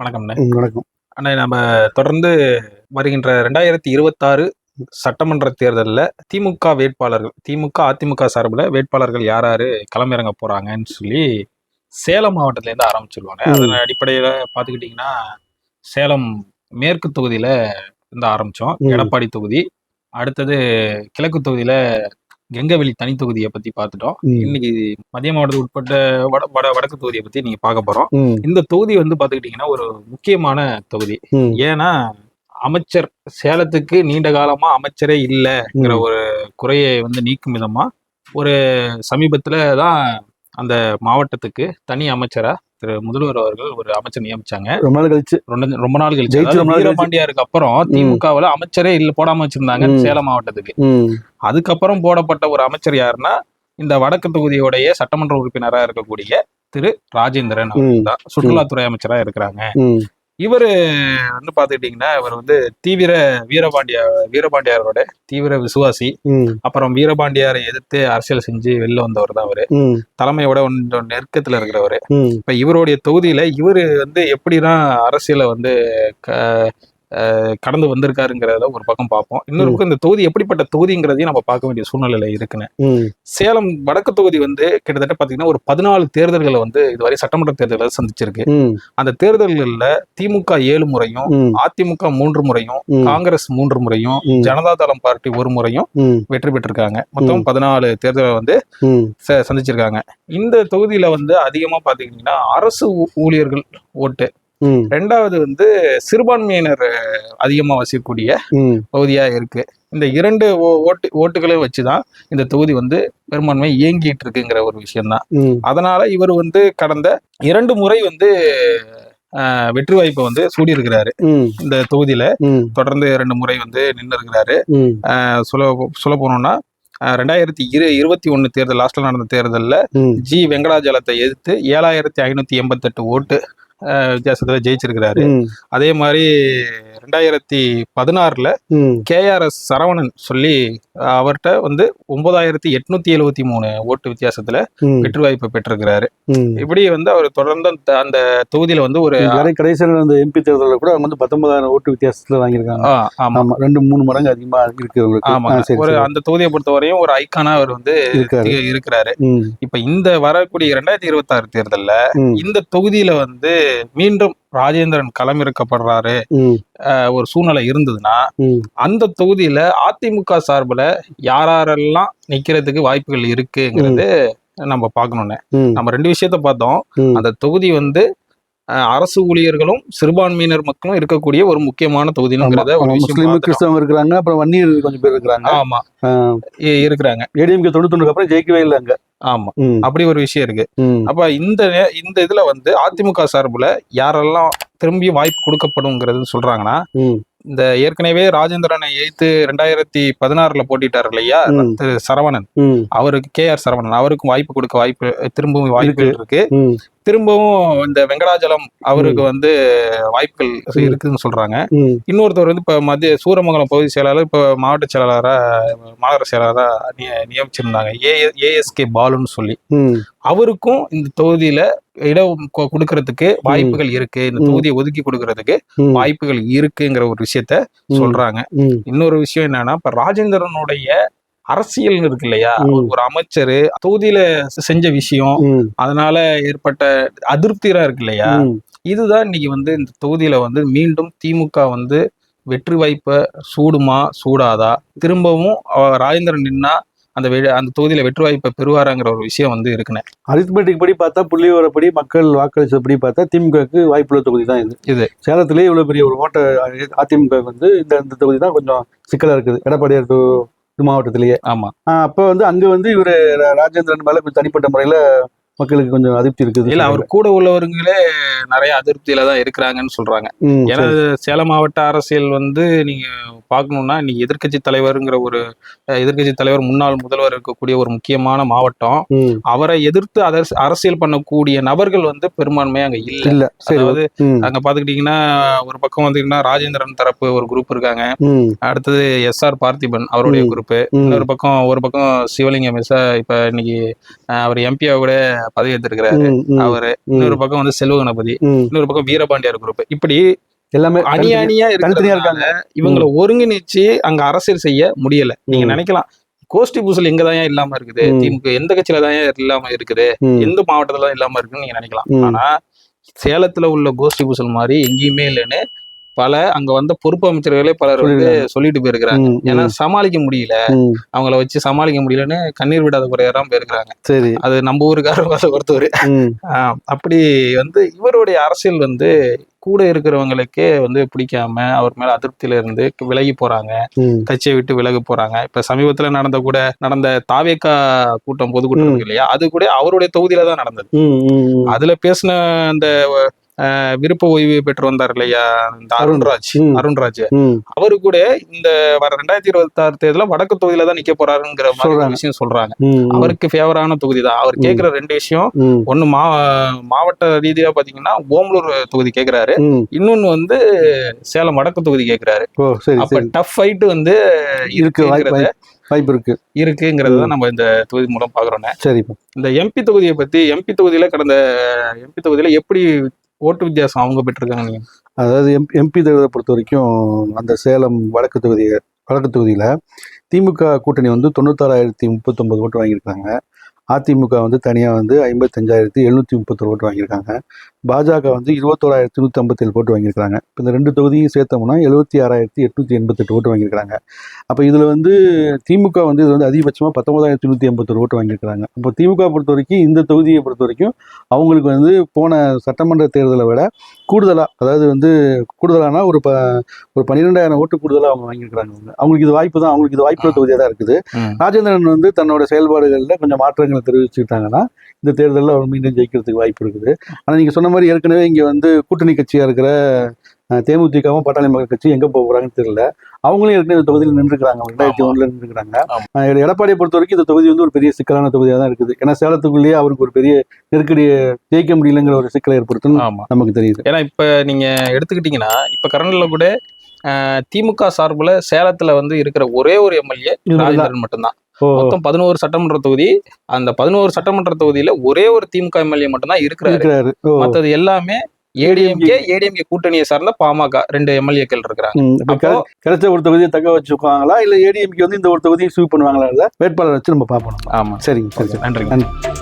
வணக்கம்ண்ணே வணக்கம் அண்ணே நம்ம தொடர்ந்து வருகின்ற ரெண்டாயிரத்தி இருபத்தாறு சட்டமன்ற தேர்தலில் திமுக வேட்பாளர்கள் திமுக அதிமுக சார்பில் வேட்பாளர்கள் யார் யார் களமிறங்க போகிறாங்கன்னு சொல்லி சேலம் மாவட்டத்துலேருந்து ஆரம்பிச்சிருவாங்க. அதன் அடிப்படையில் பார்த்துக்கிட்டிங்கன்னா சேலம் மேற்கு தொகுதியில் இருந்து ஆரம்பித்தோம். எடப்பாடி தொகுதி அடுத்தது கிழக்கு தொகுதியில் கெங்கவெளி தனி தொகுதியை பற்றி பார்த்துட்டோம் இன்னைக்கு மத்திய மாவட்டத்துக்கு உட்பட்ட வட வட வடக்கு தொகுதியை பற்றி நீங்கள் பார்க்க போகிறோம் ம், இந்த தொகுதி வந்து பார்த்துக்கிட்டிங்கன்னா ஒரு முக்கியமான தொகுதி. ஏன்னா அமைச்சர் சேலத்துக்கு நீண்ட காலமா அமைச்சரே இல்லைங்கிற. ஒரு குறையை வந்து நீக்கும் விதமா ஒரு சமீபத்துல தான் அந்த மாவட்டத்துக்கு தனி அமைச்சரா திரு முதல்வர் அவர்கள் ஒரு அமைச்சர் நியமிச்சாங்க. ரொம்ப நாள் கழிச்சு. ரொம்ப- நாள் கழிச்சு. வீரபாண்டியாருக்கு அப்புறம் திமுகவுல அமைச்சரே இல்ல போடாம வச்சிருந்தாங்க. சேலம் மாவட்டத்துக்கு. அதுக்கப்புறம் போடப்பட்ட ஒரு அமைச்சர் யாருன்னா இந்த வடக்கு தொகுதியுடைய சட்டமன்ற உறுப்பினரா இருக்கக்கூடிய திரு ராஜேந்திரன் தான் சுற்றுலாத்துறை அமைச்சரா இருக்கிறாங்க. இவரு வந்து பாத்துக்கிட்டீங்கன்னா இவர் வந்து தீவிர வீரபாண்டிய வீரபாண்டியாரோட தீவிர விசுவாசி. அப்புறம் வீரபாண்டியாரை எதிர்த்து அரசியல் செஞ்சு வெளில வந்தவர் தான் அவரு தலைமையோட கொஞ்சம் நெருக்கத்துல இருக்கிறவரு. இப்ப இவருடைய தொகுதியில இவரு வந்து எப்படிதான் அரசியலை வந்து கடந்து வந்திருக்காருங்கிறத ஒரு பக்கம் பார்ப்போம். இன்னொரு பக்கம் இந்த தொகுதி எப்படிப்பட்ட தொகுதிங்கிறதையும் நம்ம பார்க்க வேண்டிய சூழ்நிலையில இருக்குன்னு சேலம் வடக்கு தொகுதி வந்து கிட்டத்தட்ட பாத்தீங்கன்னா ஒரு பதினாலு தேர்தல்களை வந்து இதுவரை சட்டமன்ற தேர்தலை சந்திச்சிருக்கு. அந்த தேர்தல்கள்ல திமுக ஏழு முறையும் அதிமுக மூன்று முறையும் காங்கிரஸ் மூன்று முறையும் ம், ஜனதாதளம் பார்ட்டி ஒரு முறையும் வெற்றி பெற்றிருக்காங்க. மொத்தம் பதினாலு தேர்தலை வந்து சந்திச்சிருக்காங்க. இந்த தொகுதியில வந்து அதிகமா பாத்தீங்கன்னா அரசு ஊழியர்கள் ஓட்டு ரெண்டாவது வந்து சிறுபான்மையினர் அதிகமா வசிக்கக்கூடிய பகுதியா இருக்கு. இந்த இரண்டு ஓட்டு ஓட்டுகளையும் வச்சுதான் இந்த தொகுதி வந்து பெரும்பான்மை இயங்கிட்டு இருக்குங்கிற ஒரு விஷயம்தான். அதனால இவர் வந்து கடந்த இரண்டு முறை வந்து வெற்றி வாய்ப்பை வந்து சூடியிருக்கிறாரு. ம், இந்த தொகுதியில தொடர்ந்து ரெண்டு முறை வந்து நின்று இருக்கிறாரு சொல்ல சொல்ல போனோம்னா ரெண்டாயிரத்தி இரு இருபத்தி ஒன்று தேர்தல் லாஸ்ட்ல நடந்த தேர்தலில் ஜி. வெங்கடாஜலத்தை எதிர்த்து ஏழாயிரத்தி ஐநூத்தி எண்பத்தெட்டு ஓட்டு அஹ், வித்தியாசத்துல ஜெயிச்சிருக்கிறாரு. அதே மாதிரி ரெண்டாயிரத்தி பதினாறுல கேஆர்எஸ் சரவணன் சொல்லி அஹ், அவர்ட்ட வந்து ஒன்பதாயிரத்தி எட்நூத்தி எழுவத்தி மூணு ஓட்டு வித்தியாசத்துல வெற்றி வாய்ப்பு பெற்றிருக்கிறாரு. இப்படி வந்து அவர் தொடர்ந்து அந்த- தொகுதியில வந்து ஒரு கடைசியில் அந்த எம்பி தேர்தலில் கூட அவங்க வந்து பத்தொன்பதாயிரம் ஓட்டு வித்தியாசத்துல வாங்கியிருக்காங்க. ஆமா. ரெண்டு மூணு மடங்கு அதிகமா இருக்கு ஆமா. ஒரு. அந்த தொகுதியை பொறுத்தவரையும் ஒரு ஐக்கானா அவர் வந்து இருக்கிறாரு. இப்ப இந்த வரக்கூடிய ரெண்டாயிரத்தி இருபத்தி ஆறு தேர்தல்ல இந்த தொகுதியில வந்து மீண்டும் ராஜேந்திரன் களமிறக்கப்படுறாரு. ஒரு சூழ்நிலை இருந்ததுன்னா அந்த தொகுதியில அதிமுக சார்புல யாரெல்லாம் நிக்கிறதுக்கு வாய்ப்புகள் இருக்குங்கிறது நம்ம பார்க்கணும்னு. நம்ம ரெண்டு விஷயத்த பார்த்தோம். அந்த தொகுதி வந்து அரசு ஊழியர்களும் சிறுபான்மையினர் மக்களும் இருக்கக்கூடிய ஒரு முக்கியமான. தொகுதிங்கிறத முஸ்லீம். கிறிஸ்தவங்க இருக்கிறாங்க அப்புறம் வன்னியர் கொஞ்சம் பேர் இருக்கிறாங்க. ஆமா. இருக்கிறாங்க. ஏடிஎம்கே தொண்ணூத்தொன்னுக்கு அப்புறம் ஜெயிக்கவே இல்லை அங்க. ஆமா. அப்படி ஒரு விஷயம் இருக்கு. அப்ப இந்த இந்த இதுல வந்து அதிமுக சார்புல யாரெல்லாம் திரும்பி வாய்ப்பு கொடுக்கப்படுங்கிறது சொல்றாங்கன்னா இந்த ஏற்கனவே ராஜேந்திரனை எய்த்து ரெண்டாயிரத்தி பதினாறுல போட்டிட்டார் இல்லையா? திரு சரவணன். அவருக்கு கே ஆர் சரவணன். அவருக்கும் வாய்ப்பு கொடுக்க வாய்ப்பு திரும்பவும் வாய்ப்பு இருக்கு. திரும்பவும் இந்த வெங்கடாஜலம் அவருக்கு வந்து வாய்ப்புகள் இருக்குன்னு சொல்றாங்க. இன்னொருத்தர் வந்து இப்ப மத்திய சூரமங்கலம் பகுதி செயலாளர் இப்ப மாவட்ட செயலாளரா மாநகர செயலாளரா நிய- நியமிச்சிருந்தாங்க. ஏ ஏஎஸ்கே பாலுன்னு சொல்லி. அவருக்கும் இந்த தொகுதியில இடம் கொடுக்கறதுக்கு வாய்ப்புகள் இருக்கு. இந்த. தொகுதியை ஒதுக்கி கொடுக்கறதுக்கு வாய்ப்புகள் இருக்குங்கிற ஒரு விஷயத்த சொல்றாங்க. இன்னொரு விஷயம் என்னன்னா இப்ப ராஜேந்திரனுடைய அரசியல் இருக்கு இல்லையா? ஒரு அமைச்சர் தொகுதியில செஞ்ச விஷயம் அதனால ஏற்பட்ட அதிருப்தியெல்லாம் இருக்கு இல்லையா? இதுதான் இன்னைக்கு வந்து இந்த தொகுதியில வந்து மீண்டும் திமுக வந்து வெற்றி வாய்ப்பை சூடுமா சூடாதா? திரும்பவும் ராஜேந்திரன் நின்னா அந்த அந்த தொகுதியில வெற்றி வாய்ப்பை பெறுவாராங்கிற ஒரு விஷயம் வந்து இருக்குண்ணே அரித்மெட்டிக் படி பார்த்தா புள்ளி வரப்படி மக்கள் வாக்களிச்சபடி பார்த்தா திமுகவுக்கு வாய்ப்புள்ள தொகுதி தான் இது. இது. சேலத்திலேயே இவ்வளவு பெரிய ஒரு ஓட்ட அதிமுக வந்து இந்த இந்த தொகுதி தான் கொஞ்சம் சிக்கலா இருக்குது. எடப்பாடியார் மாவட்டத்திலேயே. ஆமா. ஆஹ் அப்ப வந்து அங்க வந்து இவரு ராஜேந்திரன் மேல தனிப்பட்ட முறையில மக்களுக்கு கொஞ்சம் அதிருப்தி இருக்குது இல்ல அவர் கூட உள்ளவங்களே நிறைய அதிருப்தியில தான் இருக்கிறாங்கன்னு சொல்றாங்க. ஏன்னா. சேலம் மாவட்ட அரசியல் வந்து நீங்க பார்க்கணும்னா இன்னைக்கு எதிர்க்கட்சி தலைவருங்கிற ஒரு அஹ், எதிர்க்கட்சி தலைவர் முன்னாள் முதல்வர் இருக்கக்கூடிய ஒரு முக்கியமான மாவட்டம். அவரை எதிர்த்து அரசியல் பண்ணக்கூடிய நபர்கள் வந்து பெரும்பான்மையா அங்க இல்ல. இல்ல. அதாவது அங்க பாத்துக்கிட்டீங்கன்னா ஒரு பக்கம் வந்துட்டீங்கன்னா ராஜேந்திரன் தரப்பு ஒரு குரூப் இருக்காங்க. அடுத்தது எஸ் ஆர் பார்த்திபன் அவருடைய. குரூப் இன்னொரு பக்கம் ஒரு பக்கம் சிவலிங்கம் எஸ் இப்ப இன்னைக்கு அவர் எம்பியா கூட பதவி எடுத்திருக்கிறாரு அவரு இன்னொரு பக்கம் வந்து செல்வ கணபதி. இன்னொரு பக்கம் வீரபாண்டியார் குரூப் இப்படி எல்லாமே அணி அணியா தனித்தனியா இருக்கிறதுனால இவங்களை ஒருங்கிணைச்சு அங்க அரசியல் செய்ய முடியல. நீங்க நினைக்கலாம். கோஷ்டி பூசல் எங்க தான் இல்லாம இருக்குது. திமுக எந்த கட்சியில தான் இல்லாம இருக்குது? எந்த மாவட்டத்துல இல்லாம இருக்குன்னு நீங்க நினைக்கலாம். ஆனா சேலத்துல உள்ள கோஷ்டி பூசல் மாதிரி எங்கேயுமே இல்லைன்னு பல அங்க வந்த பொறுப்பு அமைச்சர்களே பலர் வந்து. சொல்லிட்டு போயிருக்கிறாங்க. ஏன்னா சமாளிக்க முடியல. அவங்கள வச்சு சமாளிக்க முடியலன்னு கண்ணீர் விடாத குறையாராம் போயிருக்கிறாங்க. சரி. அது நம்ம ஊருக்காரர் அதை பொறுத்தவரை. அப்படி வந்து இவருடைய அரசியல் வந்து கூட இருக்கிறவங்களுக்கே வந்து பிடிக்காம அவர் மேல அதிருப்தியில இருந்து விலகி போறாங்க. கட்சியை விட்டு விலகி போறாங்க. இப்ப சமீபத்துல நடந்த கூட நடந்த தாவேக்கா கூட்டம் பொதுக்கூட்டம் இல்லையா? அது கூட அவருடைய தொகுதியில தான் நடந்தது. அதுல பேசின அந்த விருப்ப ஓய்வு பெற்று வந்தார் இல்லையா? இந்த அருண்ராஜ். அருண்ராஜ். அவரு கூட இந்த வர ரெண்டாயிரத்தி இருபத்தி ஆறு தேர்தல வடக்கு தொகுதியில தான் நிக்க போறாருங்கிற மாதிரி. விஷயம் சொல்றாங்க. அவருக்கு ஃபேவரான தொகுதி தான் அவர். கேக்குற ரெண்டு விஷயம் ஒண்ணு மா மாவட்ட ரீதியா பாத்தீங்கன்னா ஓமலூர் தொகுதி கேக்குறாரு. இன்னொன்னு வந்து சேலம் வடக்கு தொகுதி சரி அப்ப சரி. டஃப் ஃபைட் வந்து இருக்கு வாய்ப்பு இருக்கு. இருக்குங்கிறத நம்ம இந்த தொகுதி மூலம் பாக்குறோம் சரிப்பா. இந்த எம்பி தொகுதியை பத்தி எம்பி தொகுதியில கடந்த எம்பி தொகுதியில எப்படி ஓட்டு வித்தியாசம் அவங்க பெற்றிருக்காங்க நீங்கள் அதாவது எம் எம்பி தேர்தலை பொறுத்த வரைக்கும் அந்த சேலம் வடக்கு தொகுதி வடக்கு தொகுதியில் திமுக கூட்டணி வந்து தொண்ணூத்தாறாயிரத்தி முப்பத்தொம்பது ஓட்டு வாங்கியிருக்காங்க. அதிமுக வந்து தனியாக வந்து ஐம்பத்தஞ்சாயிரத்தி எழுநூற்றி முப்பத்தொரு ஓட்டு வாங்கியிருக்காங்க. பாஜக வந்து இருபத்தோராயிரத்தி நூற்றி ஐம்பத்தேழு ஓட்டு வாங்கியிருக்காங்க இப்போ இந்த ரெண்டு தொகுதியும் சேர்த்தோம்னா எழுபத்தி ஆறாயிரத்தி எட்நூற்றி எண்பத்தெட்டு ஓட்டு வாங்கியிருக்காங்க அப்போ இதில் வந்து திமுக வந்து இது வந்து அதிகபட்சமாக பத்தொன்பதாயிரத்தி நூற்றி எண்பத்தொரு ஓட்டு வாங்கியிருக்காங்க இப்போ திமுக பொறுத்த வரைக்கும் இந்த தொகுதியை பொறுத்த வரைக்கும் அவங்களுக்கு வந்து போன சட்டமன்ற தேர்தலை விட கூடுதலாக அதாவது வந்து கூடுதலானா ஒரு ப ஒரு பன்னிரெண்டாயிரம் ஓட்டு கூடுதலாக அவங்க வாங்கியிருக்கிறாங்க. அவங்க. அவங்களுக்கு இது வாய்ப்பு தான் அவங்களுக்கு இது வாய்ப்புள்ள தொகுதியாக தான் இருக்குது. ராஜேந்திரன் வந்து தன்னோட செயல்பாடுகளில் கொஞ்சம் மாற்றங்களை தெரிவிச்சுக்கிட்டாங்கன்னா இந்த தேர்தலில் அவர் மீண்டும் ஜெயிக்கிறதுக்கு வாய்ப்பு இருக்குது. ஆனால் நீங்கள் சொன்ன மாதிரி ஏற்கனவே இங்கே வந்து கூட்டணி கட்சியாக இருக்கிற தேமுதிகவும் பாட்டாளி மக்கள் கட்சி எங்கே போக போகிறாங்கன்னு தெரியல. அவங்களும் ஏற்கனவே இந்த தொகுதியில் நின்றுக்கிறாங்க. ரெண்டாயிரத்தி. ஒன்றில் நின்றுக்கிறாங்க. எடப்பாடியை பொறுத்த வரைக்கும் இந்த தொகுதி வந்து ஒரு பெரிய சிக்கலான தொகுதியாக தான் இருக்குது. ஏன்னா சேலத்துக்குள்ளேயே அவருக்கு ஒரு பெரிய நெருக்கடியை ஜெயிக்க முடியலங்கிற ஒரு சிக்கலை ஏற்படுத்தும் ஆமா. நமக்கு தெரியுது. ஏன்னா இப்ப நீங்க எடுத்துக்கிட்டீங்கன்னா இப்ப கரண்ட்ல கூட திமுக சார்புல சேலத்துல வந்து இருக்கிற ஒரே ஒரு எம்எல்ஏ. ராஜேந்திரன் மட்டும்தான். மொத்தம் பதினோரு சட்டமன்ற தொகுதி. அந்த பதினோரு சட்டமன்ற தொகுதியில ஒரே ஒரு திமுக எம்எல்ஏ மட்டும்தான் இருக்கிறாரு. மத்தது எல்லாமே ஏடிஎம்கே ஏடிஎம்கே. கூட்டணியை சார்ந்த பாமக ரெண்டு எம்எல்ஏக்கள் இருக்கிறாங்க. கிடைச்ச ஒரு தொகுதியை தக்க வச்சுக்குவாங்களா? இல்ல ஏடிஎம்கே வந்து இந்த ஒரு தொகுதியை ஸ்வீப் பண்ணுவாங்களா? இல்ல வேட்பாளர் வச்சு நம்ம பார்ப்போம் ஆமா. சரிங்க சரி சரி. நன்றிங்க. நன்றி.